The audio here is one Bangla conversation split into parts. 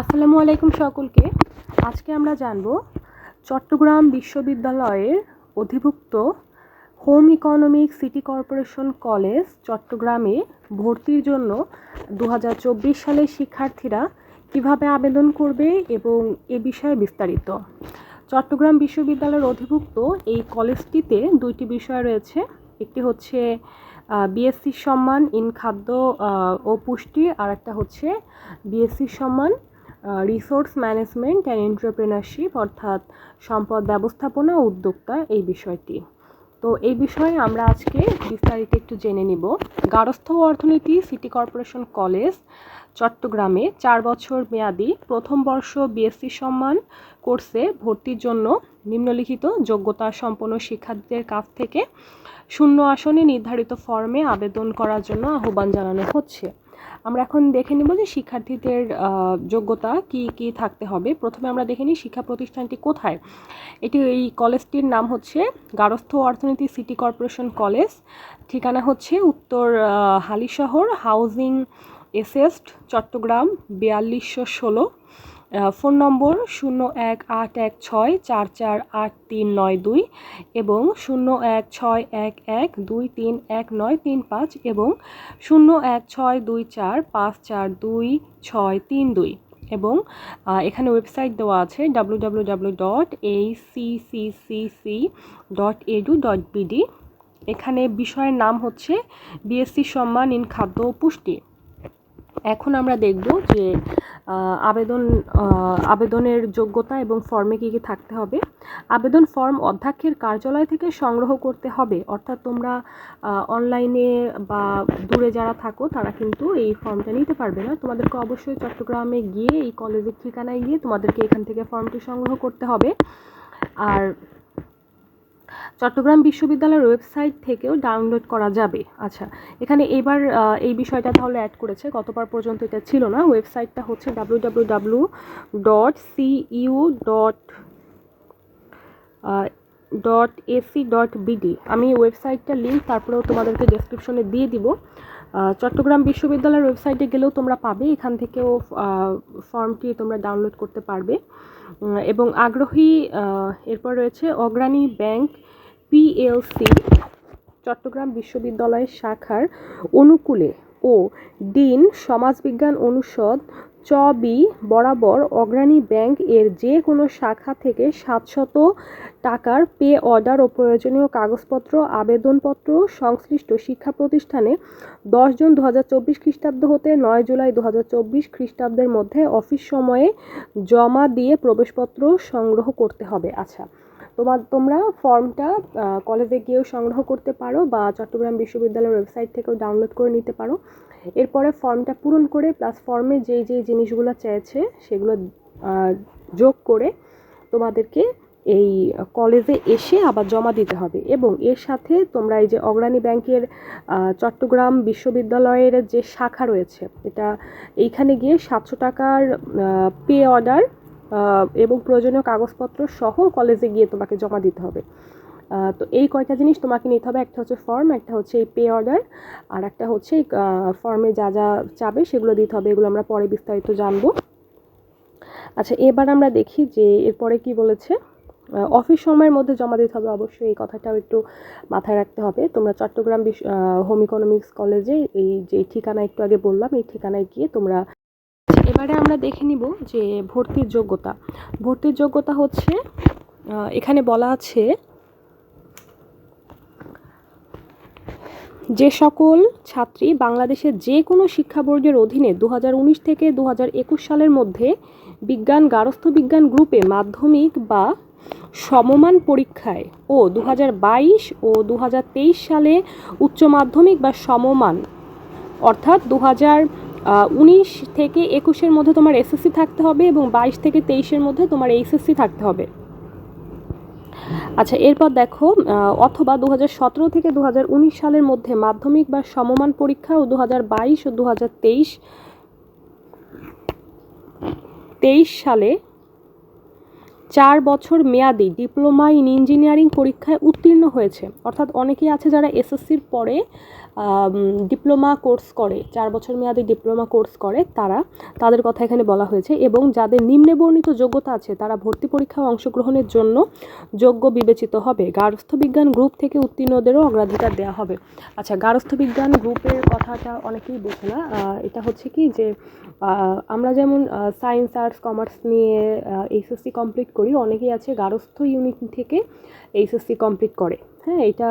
আসসালামু আলাইকুম সকলকে। আজকে আমরা জানব চট্টগ্রাম বিশ্ববিদ্যালয়ের অধিভুক্ত home economic city corporation college চট্টগ্রামে ভর্তির জন্য দু হাজার চব্বিশ সালের শিক্ষার্থীরা কীভাবে আবেদন করবে এবং এ বিষয়ে বিস্তারিত। চট্টগ্রাম বিশ্ববিদ্যালয়ের অধিভুক্ত এই কলেজটিতে দুইটি বিষয় রয়েছে। একটি হচ্ছে বিএসসি সম্মান ইন খাদ্য ও পুষ্টি আর একটা হচ্ছে বিএসসি সম্মান রিসোর্স ম্যানেজমেন্ট অ্যান্ড এন্টারপ্রেনারশিপ অর্থাৎ সম্পদ ব্যবস্থাপনা উদ্যোক্তা এই বিষয়টি। তো এই বিষয়ে আমরা আজকে বিস্তারিত একটু জেনে নিব। গারস্থ অর্থনীতি সিটি কর্পোরেশন কলেজ চট্টগ্রামে চার বছর মেয়াদি প্রথম বর্ষ বিএসসি সম্মান কোর্সে ভর্তির জন্য নিম্নলিখিত যোগ্যতা সম্পন্ন শিক্ষার্থীদের কাছ থেকে শূন্য আসনে নির্ধারিত ফর্মে আবেদন করার জন্য আহ্বান জানানো হচ্ছে। আমরা এখন দেখে নেব যে শিক্ষার্থীদের যোগ্যতা কি কি থাকতে হবে। প্রথমে আমরা দেখে নিই শিক্ষা প্রতিষ্ঠানটি কোথায়। এটি এই কলেজটির নাম হচ্ছে গারস্থ অর্থনীতি সিটি কর্পোরেশন কলেজ। ঠিকানা হচ্ছে উত্তর হালিশহর, হাউজিং এসেস্ট চট্টগ্রাম, বিয়াল্লিশশো ষোলো। ফোন নম্বর শূন্য এক আট এক ছয় চার চার আট তিন নয় দুই এবং শূন্য এক ছয় এক এক দুই তিন এক নয় তিন পাঁচ এবং শূন্য এক ছয় দুই চার পাঁচ চার দুই ছয় তিন দুই এবং এখানে ওয়েবসাইট দেওয়া আছে ডাব্লু ডাব্লু ডাব্লু ডট এই C C C C dot edu dot BD এখানে বিষয়ের নাম হচ্ছে বিএসসি সম্মান ইন খাদ্য পুষ্টি। এখন আমরা দেখব যে আবেদন আবেদনের যোগ্যতা এবং ফর্মে কী কী থাকতে হবে? আবেদন ফর্ম অধ্যক্ষের কার্যালয় থেকে সংগ্রহ করতে হবে। অর্থাৎ তোমরা অনলাইনে বা দূরে যারা থাকো, তারা কিন্তু এই ফর্মটা নিতে পারবে না। তোমাদেরকে অবশ্যই চট্টগ্রামে গিয়ে, এই কলেজের ঠিকানায় গিয়ে তোমাদেরকে এখান থেকে ফর্মটি সংগ্রহ করতে হবে। আর চট্টগ্রাম বিশ্ববিদ্যালয়ের ওয়েবসাইট থেকেও ডাউনলোড করা যাবে। আচ্ছা এখানে এবার এই বিষয়টা তাহলে অ্যাড করেছে। গতবার পর্যন্ত এটা ছিল না। ওয়েবসাইটটা হচ্ছে W W W dot CU dot dot AC dot BD আমি ওয়েবসাইটটার লিঙ্ক তারপরেও তোমাদেরকে ডেসক্রিপশনে দিয়ে দিব। চট্টগ্রাম বিশ্ববিদ্যালয়ের ওয়েবসাইটে গেলেও তোমরা পাবে। এখান থেকেও ফর্মটি তোমরা ডাউনলোড করতে পারবে। এবং আগ্রহী এরপর রয়েছে অগ্রণী ব্যাংক পিএলসি চট্টগ্রাম বিশ্ববিদ্যালয়ের শাখার অনুকূলে ও ডিন সমাজবিজ্ঞান অনুষদ চ, বি বরাবর অগ্রণী ব্যাংক এর যে কোনো শাখা থেকে সাতশত টাকার পে অর্ডার ও প্রয়োজনীয় কাগজপত্র, আবেদনপত্র, সংশ্লিষ্ট শিক্ষা প্রতিষ্ঠানে দশ জুন দু হাজার চব্বিশ খ্রিস্টাব্দ হতে নয় জুলাই দু হাজার চব্বিশ খ্রিস্টাব্দের মধ্যে অফিস সময়ে জমা দিয়ে প্রবেশপত্র সংগ্রহ করতে হবে। আচ্ছা তোমার, তোমরা ফর্মটা কলেজে গিয়েও সংগ্রহ করতে পারো বা চট্টগ্রাম বিশ্ববিদ্যালয়ের ওয়েবসাইট থেকেও ডাউনলোড করে নিতে পারো। এরপরে ফর্মটা পূরণ করে প্লাস ফর্মে যেই যেই জিনিসগুলো চেয়েছে সেগুলো যোগ করে তোমাদেরকে এই কলেজে এসে আবার জমা দিতে হবে। এবং এর সাথে তোমরা এই যে অগ্রণী ব্যাংকের চট্টগ্রাম বিশ্ববিদ্যালয়ের যে শাখা রয়েছে, এটা এইখানে গিয়ে সাতশো টাকার পে অর্ডার এবং প্রয়োজনীয় কাগজপত্র সহ কলেজে গিয়ে তোমাকে জমা দিতে হবে। তো এই কয়টা জিনিস তোমাকে নিতে হবে, একটা হচ্ছে ফর্ম একটা হচ্ছে এই পে অর্ডার আর একটা হচ্ছে ফর্মে যা যা চাবে সেগুলো দিতে হবে, এগুলো আমরা পরে বিস্তারিত জানব। আচ্ছা এবার আমরা দেখি যে এরপরে কি বলেছে অফিস সময়ের মধ্যে জমা দিতে হবে, অবশ্যই এই কথাটাও একটু মাথায় রাখতে হবে। তোমরা চট্টগ্রাম হোম ইকোনমিক্স কলেজে এই যে ঠিকানা একটু আগে বললাম, এই ঠিকানায় গিয়ে তোমরা এবারে আমরা দেখে নিব যে ভর্তির যোগ্যতা। ভর্তির যোগ্যতা হচ্ছে এখানে বলা আছে, যে সকল ছাত্রী বাংলাদেশের যে কোনো শিক্ষা বোর্ডের অধীনে দু হাজার উনিশ থেকে দু হাজার একুশ সালের মধ্যে বিজ্ঞান গার্হস্থ্য বিজ্ঞান গ্রুপে মাধ্যমিক বা সমমান পরীক্ষায় ও দু হাজার বাইশ ও দু হাজার তেইশ সালে উচ্চ মাধ্যমিক বা সমমান, অর্থাৎ দু হাজার উনিশ থেকে একুশের মধ্যে তোমার এসএসসি থাকতে হবে এবং বাইশ থেকে তেইশের মধ্যে তোমার এইচএসসি থাকতে হবে। আচ্ছা এরপর দেখো অথবা দু সতেরো থেকে দু হাজার উনিশ সালের মধ্যে মাধ্যমিক বা সমমান পরীক্ষা ও দু বাইশ ও দু তেইশ তেইশ সালে চার বছর মেয়াদি ডিপ্লোমা ইন ইঞ্জিনিয়ারিং পরীক্ষায় উত্তীর্ণ হয়েছে। অর্থাৎ অনেকেই আছে যারা এসএসসির পরে ডিপ্লোমা কোর্স করে, চার বছর মেয়াদি ডিপ্লোমা কোর্স করে তারা, তাদের কথা এখানে বলা হয়েছে এবং যাদের নিম্নে বর্ণিত যোগ্যতা আছে, তারা ভর্তি পরীক্ষায় অংশগ্রহণের জন্য যোগ্য বিবেচিত হবে। গার্হস্থ্য বিজ্ঞান গ্রুপ থেকে উত্তীর্ণদেরও অগ্রাধিকার দেওয়া হবে। আচ্ছা গার্হস্থ্য বিজ্ঞান গ্রুপের কথাটা অনেকেই বোঝে না। এটা হচ্ছে কি যে আমরা যেমন সায়েন্স, আর্টস, কমার্স নিয়ে এইচএসসি কমপ্লিট করি, অনেকেই আছে গার্হস্থ্য ইউনিট থেকে এইচএসসি কমপ্লিট করে। হ্যাঁ এটা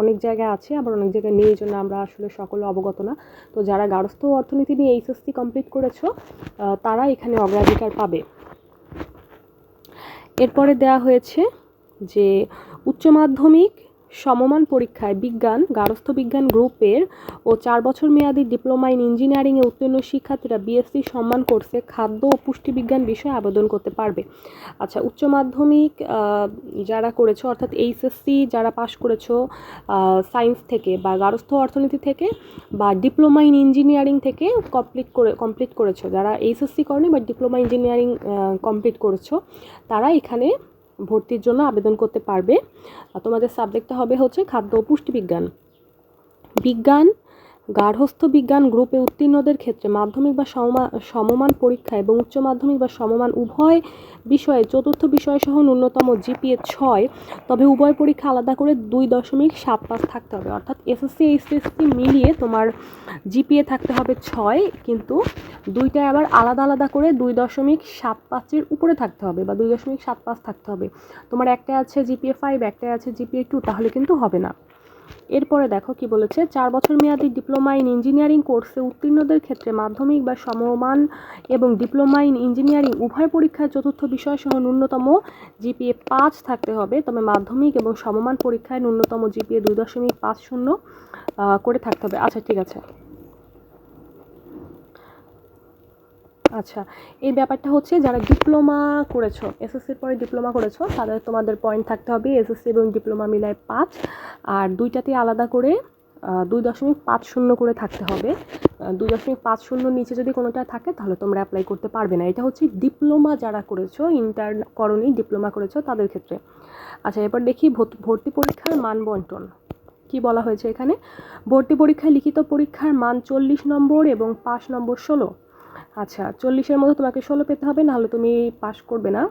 অনেক জায়গায় আছে, আবার অনেক জায়গায় নেই জন্য আমরা আসলে সকলে অবগত না। তো যারা গার্হস্থ্য অর্থনীতি নিয়ে এইচএসসি কমপ্লিট করেছ তারা এখানে অগ্রাধিকার পাবে। এরপরে দেয়া হয়েছে যে উচ্চ মাধ্যমিক সমমান পরীক্ষায় বিজ্ঞান গার্হস্থ্য বিজ্ঞান গ্রুপের ও চার বছর মেয়াদী ডিপ্লোমা ইন ইঞ্জিনিয়ারিংয়ে উত্তীর্ণ শিক্ষার্থীরা বিএসসি সম্মান কোর্সে খাদ্য ও পুষ্টিবিজ্ঞান বিষয়ে আবেদন করতে পারবে। আচ্ছা উচ্চ মাধ্যমিক যারা করেছ, অর্থাৎ এইচএসসি যারা পাশ করেছ সায়েন্স থেকে বা গার্হস্থ্য অর্থনীতি থেকে বা ডিপ্লোমা ইন ইঞ্জিনিয়ারিং থেকে কমপ্লিট করে, কমপ্লিট করেছ, যারা এইচএসসি করেনি বা ডিপ্লোমা ইঞ্জিনিয়ারিং কমপ্লিট করেছ, তারা এখানে ভর্তির জন্য আবেদন করতে পারবে। তোমাদের সাবজেক্টটা হবে হচ্ছে খাদ্য ও পুষ্টিবিজ্ঞান। বিজ্ঞান গার্হস্থ্য বিজ্ঞান গ্রুপে উত্তীর্ণদের ক্ষেত্রে মাধ্যমিক বা সমমান পরীক্ষা এবং উচ্চ মাধ্যমিক বা সমমান উভয় বিষয়ে চতুর্থ বিষয়সহ ন্যূনতম জিপিএ ছয়, তবে উভয় পরীক্ষা আলাদা করে দুই দশমিক সাত পাঁচ থাকতে হবে। অর্থাৎ এসএসসি, এইচএসসি মিলিয়ে তোমার জিপিএ থাকতে হবে ছয়, কিন্তু দুইটায় আবার আলাদা আলাদা করে দুই দশমিক সাত পাঁচের উপরে থাকতে হবে বা দুই দশমিক সাত পাঁচ থাকতে হবে। তোমার একটা আছে জিপিএ ফাইভ একটাই আছে জিপিএ টু তাহলে কিন্তু হবে না। এরপরে দেখো কি বলেছে, চার বছর মেয়াদি ডিপ্লোমা ইন ইঞ্জিনিয়ারিং কোর্সে উত্তীর্ণদের ক্ষেত্রে মাধ্যমিক বা সমমান এবং ডিপ্লোমা ইন ইঞ্জিনিয়ারিং উভয় পরীক্ষায় চতুর্থ বিষয় সহ ন্যূনতম জিপিএ পাঁচ থাকতে হবে। তবে মাধ্যমিক এবং সমমান পরীক্ষায় ন্যূনতম জিপিএ দুই দশমিক পাঁচ শূন্য করে থাকতে হবে। আচ্ছা ঠিক আছে। আচ্ছা এই ব্যাপারটা হচ্ছে যারা ডিপ্লোমা করেছ, এসএসসির পরে ডিপ্লোমা করেছ, তাদের তোমাদের পয়েন্ট থাকতে হবে। এসএসসি এবং ডিপ্লোমা মিলায় পাঁচ। আর দুইটাতে আলাদা করে দুই দশমিক পাঁচ শূন্য করে থাকতে হবে। দুই দশমিক পাঁচ শূন্য নিচে যদি কোনোটা থাকে, তাহলে তোমরা অ্যাপ্লাই করতে পারবে না। এটা হচ্ছে ডিপ্লোমা যারা করেছ ইন্টার করণী ডিপ্লোমা করেছ, তাদের ক্ষেত্রে। আচ্ছা এবার দেখি ভর্তি পরীক্ষার মান বন্টন। কি বলা হয়েছে এখানে? ভর্তি পরীক্ষায় লিখিত পরীক্ষার মান চল্লিশ নম্বর এবং পাঁচ নম্বর ষোলো। আচ্ছা চল্লিশের মধ্যে তোমাকে ষোলো পেতে হবে, নাহলে তুমি পাশ করবে না।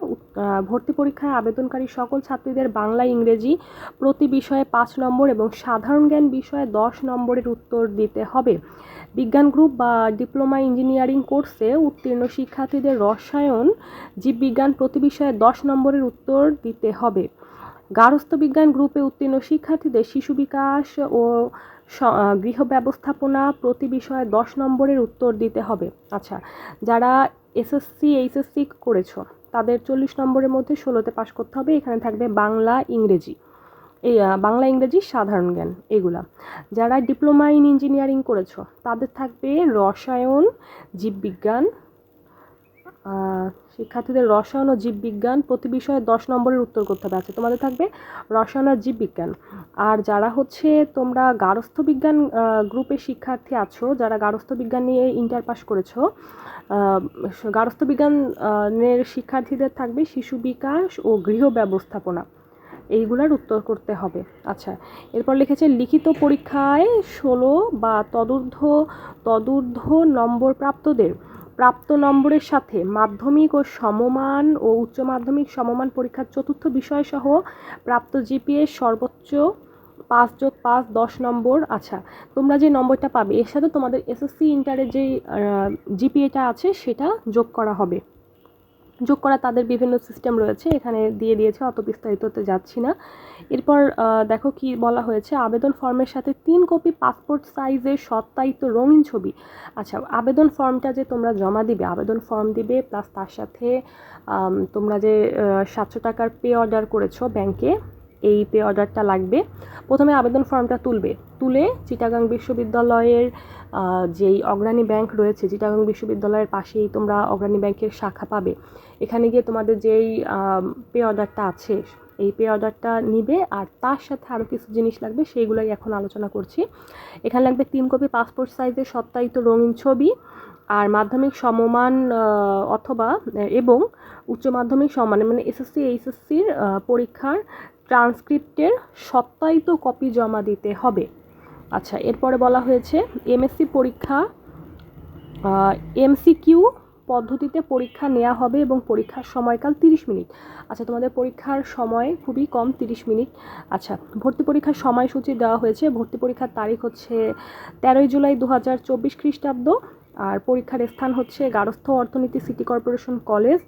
ভর্তি পরীক্ষায় আবেদনকারী সকল ছাত্রীদের বাংলা, ইংরেজি প্রতি বিষয়ে পাঁচ নম্বর এবং সাধারণ জ্ঞান বিষয়ে দশ নম্বরের উত্তর দিতে হবে। বিজ্ঞান গ্রুপ বা ডিপ্লোমা ইঞ্জিনিয়ারিং কোর্সে উত্তীর্ণ শিক্ষার্থীদের রসায়ন, জীববিজ্ঞান প্রতি বিষয়ে দশ নম্বরের উত্তর দিতে হবে। গার্হস্থ্য বিজ্ঞান গ্রুপে উত্তীর্ণ শিক্ষার্থীদের শিশু বিকাশ ও গৃহ ব্যবস্থাপনা প্রতি বিষয়ে দশ নম্বরের উত্তর দিতে হবে। আচ্ছা যারা এসএসসি এইচএসসি করেছ, তাদের চল্লিশ নম্বরের মধ্যে ষোলোতে পাশ করতে হবে। এখানে থাকবে বাংলা, ইংরেজি। এই বাংলা, ইংরেজি সাধারণ জ্ঞান, এগুলা। যারা ডিপ্লোমা ইন ইঞ্জিনিয়ারিং করেছ, তাদের থাকবে রসায়ন, জীববিজ্ঞান শিক্ষার্থীদের রসায়ন ও জীববিজ্ঞান প্রতি বিষয়ে দশ নম্বরের উত্তর করতে হবে। আছে তোমাদের থাকবে রসায়ন আর জীববিজ্ঞান। আর যারা হচ্ছে তোমরা গার্হস্থ্য বিজ্ঞান গ্রুপের শিক্ষার্থী আছো, যারা গার্হস্থ্য বিজ্ঞান নিয়ে ইন্টার পাস করেছ গার্হস্থ্য বিজ্ঞানের শিক্ষার্থীদের থাকবে শিশু বিকাশ ও গৃহ ব্যবস্থাপনা। এইগুলার উত্তর করতে হবে। আচ্ছা এরপর লিখেছে, লিখিত পরীক্ষায় ষোলো বা তদূর্ধ্ব তদূর্ধ্ব নম্বর প্রাপ্তদের প্রাপ্ত নম্বরের সাথে মাধ্যমিক ও সমমান ও উচ্চ মাধ্যমিক সমমান পরীক্ষার চতুর্থ বিষয়সহ প্রাপ্ত জিপিএ সর্বোচ্চ পাঁচ যোগ পাঁচ দশ নম্বর। আচ্ছা তোমরা যে নম্বরটা পাবে, এর সাথে তোমাদের এসএসসি ইন্টারের যে জিপিএটা আছে, সেটা যোগ করা হবে। যোগ করা তাদের বিভিন্ন সিস্টেম রয়েছে, এখানে দিয়ে দিয়েছে, অত বিস্তারিততে যাচ্ছি না। এরপর দেখো কি বলা হয়েছে, আবেদন ফর্মের সাথে তিন কপি পাসপোর্ট সাইজের সত্যায়িত রঙিন ছবি। আচ্ছা আবেদন ফর্মটা যে তোমরা জমা দিবে, আবেদন ফর্ম দিবে প্লাস তার সাথে তোমরা যে সাতশো টাকার পে অর্ডার করেছ ব্যাংকে এই পে অর্ডারটা লাগবে। প্রথমে আবেদন ফর্মটা তুলবে। তুলে চিটাগাং বিশ্ববিদ্যালয়ের যেই অগ্রণী ব্যাংক রয়েছে, চিটাগাং বিশ্ববিদ্যালয়ের পাশেই তোমরা অগ্রণী ব্যাংকের শাখা পাবে। এখানে গিয়ে তোমাদের যেই পে অর্ডারটা আছে, এই পে অর্ডারটা নিবে আর তার সাথে আরও কিছু জিনিস লাগবে, সেইগুলোই এখন আলোচনা করছি। এখানে লাগবে তিন কপি পাসপোর্ট সাইজের সত্যায়িত রঙিন ছবি আর মাধ্যমিক সমমান অথবা এবং উচ্চ মাধ্যমিক সমান মানে এসএসসি এইচএসসির পরীক্ষার ট্রান্সক্রিপ্টের সত্যায়িত কপি জমা দিতে হবে। আচ্ছা এরপরে বলা হয়েছে এমএসসি পরীক্ষা এমসিকিউ পদ্ধতিতে পরীক্ষা নেওয়া হবে এবং পরীক্ষার সময়কাল তিরিশ মিনিট। আচ্ছা তোমাদের পরীক্ষার সময় খুবই কম, তিরিশ মিনিট। আচ্ছা ভর্তি পরীক্ষার সময়সূচি দেওয়া হয়েছে। ভর্তি পরীক্ষার তারিখ হচ্ছে তেরোই জুলাই দু হাজার চব্বিশ খ্রিস্টাব্দ। আর পরীক্ষার স্থান হচ্ছে গারস্থ অর্থনীতি সিটি কর্পোরেশন কলেজ,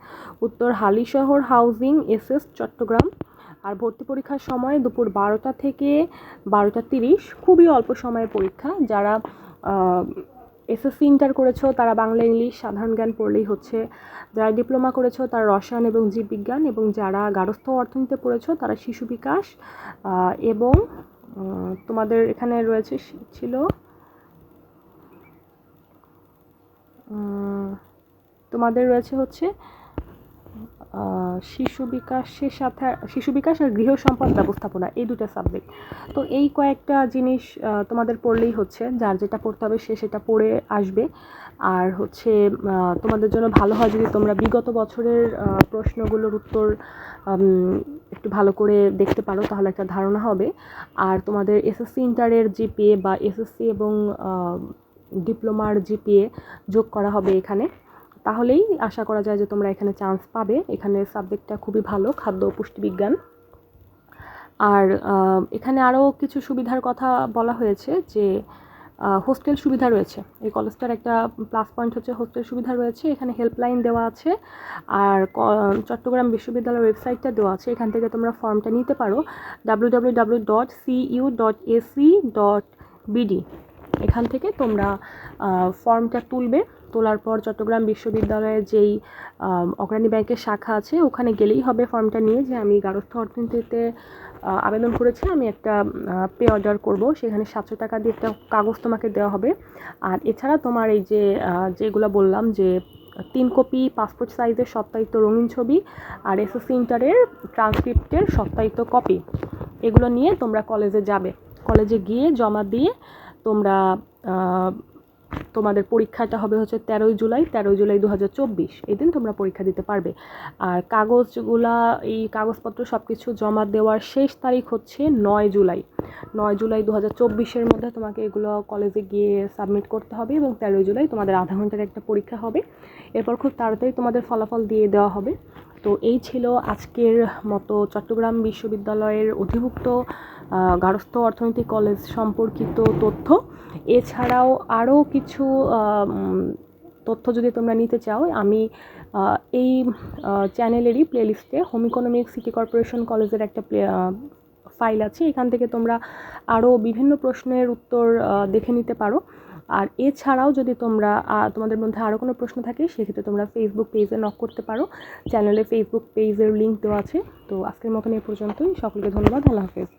উত্তর হালিশহর হাউজিং এসএস চট্টগ্রাম। আর ভর্তি পরীক্ষার সময় দুপুর বারোটা থেকে বারোটা তিরিশ। খুবই অল্প সময়ের পরীক্ষা। যারা এসএসসি ইন্টার করেছ, তারা বাংলা, ইংলিশ, সাধারণ জ্ঞান পড়লেই হচ্ছে। যারা ডিপ্লোমা করেছ, তারা রসায়ন এবং জীববিজ্ঞান এবং যারা গারস্থ অর্থনীতিতে পড়েছো, তারা শিশু বিকাশ। এবং তোমাদের এখানে রয়েছে ছিল তোমাদের রয়েছে হচ্ছে শিশু বিকাশের সাথে, শিশু বিকাশ আর গৃহ সম্পদ ব্যবস্থাপনা, এই দুটো সাবজেক্ট তো এই কয়েকটা জিনিস তোমাদের পড়লেই হচ্ছে, যার যেটা পড়তে হবে সে সেটা পড়ে আসবে। আর হচ্ছে তোমাদের জন্য ভালো হয় যদি তোমরা বিগত বছরের প্রশ্নগুলোর উত্তর একটু ভালো করে দেখতে পারো, তাহলে একটা ধারণা হবে। আর তোমাদের এসএসসি ইন্টারের জিপিএ বা এসএসসি এবং ডিপ্লোমার জিপিএ যোগ করা হবে এখানে। তাহলেই আশা করা যায় যে তোমরা এখানে চান্স পাবে। এখানে সাবজেক্টটা খুবই ভালো, খাদ্য, পুষ্টিবিজ্ঞান। আর এখানে আরও কিছু সুবিধার কথা বলা হয়েছে যে হোস্টেল সুবিধা রয়েছে। এই কলেজটার একটা প্লাস পয়েন্ট হচ্ছে হোস্টেল সুবিধা রয়েছে। এখানে হেল্পলাইন দেওয়া আছে। আর চট্টগ্রাম বিশ্ববিদ্যালয়ের ওয়েবসাইটটা দেওয়া আছে। এখান থেকে তোমরা ফর্মটা নিতে পারো। W W W dot CU dot AC dot BD এখান থেকে তোমরা ফর্মটা তুলবে। তোলার পর চট্টগ্রাম বিশ্ববিদ্যালয়ের যেই অগ্রণী ব্যাংকের শাখা আছে, ওখানে গেলেই হবে ফর্মটা নিয়ে যে আমি গারস্থ অর্থনীতিতে আবেদন করেছি, আমি একটা পে অর্ডার করব। সেখানে সাতশো টাকা দিয়ে একটা কাগজ তোমাকে দেওয়া হবে। আর এছাড়া তোমার এই যে যেগুলো বললাম যে, তিন কপি পাসপোর্ট সাইজের সত্যায়িত রঙিন ছবি আর এসএসসি ইন্টারের ট্রান্সক্রিপ্টের সত্যায়িত কপি এগুলো নিয়ে তোমরা কলেজে যাবে। কলেজে গিয়ে জমা দিয়ে তোমরা তোমাদের পরীক্ষাটা হবে হচ্ছে তেরোই জুলাই তেরোই জুলাই দু হাজার চব্বিশ। এই দিন তোমরা পরীক্ষা দিতে পারবে। আর কাগজগুলা, এই কাগজপত্র সব কিছু জমা দেওয়ার শেষ তারিখ হচ্ছে নয় জুলাই। নয় জুলাই দু হাজার চব্বিশের মধ্যে তোমাকে এগুলো কলেজে গিয়ে সাবমিট করতে হবে এবং তেরোই জুলাই তোমাদের আধা ঘণ্টার একটা পরীক্ষা হবে। এরপর খুব তাড়াতাড়ি তোমাদের ফলাফল দিয়ে দেওয়া হবে। তো এই ছিল আজকের মতো চট্টগ্রাম বিশ্ববিদ্যালয়ের অধিভুক্ত গার্হস্থ্য অর্থনৈতিক কলেজ সম্পর্কিত তথ্য। এছাড়াও আরও কিছু তথ্য যদি তোমরা নিতে চাও, আমি এই চ্যানেলেরই প্লেলিস্টে হোম ইকোনমিক সিটি কর্পোরেশন কলেজের একটা প্লে ফাইল আছে। এখান থেকে তোমরা আরও বিভিন্ন প্রশ্নের উত্তর দেখে নিতে পারো। আর এছাড়াও যদি তোমরা তোমাদের মধ্যে আরও কোনো প্রশ্ন থাকে, সেক্ষেত্রে তোমরা ফেসবুক পেজে নক করতে পারো। চ্যানেলে ফেসবুক পেজের লিঙ্ক দেওয়া আছে। তো আজকের মতন এ পর্যন্তই। সকলকে ধন্যবাদ। আল্লাহ হাফেজ।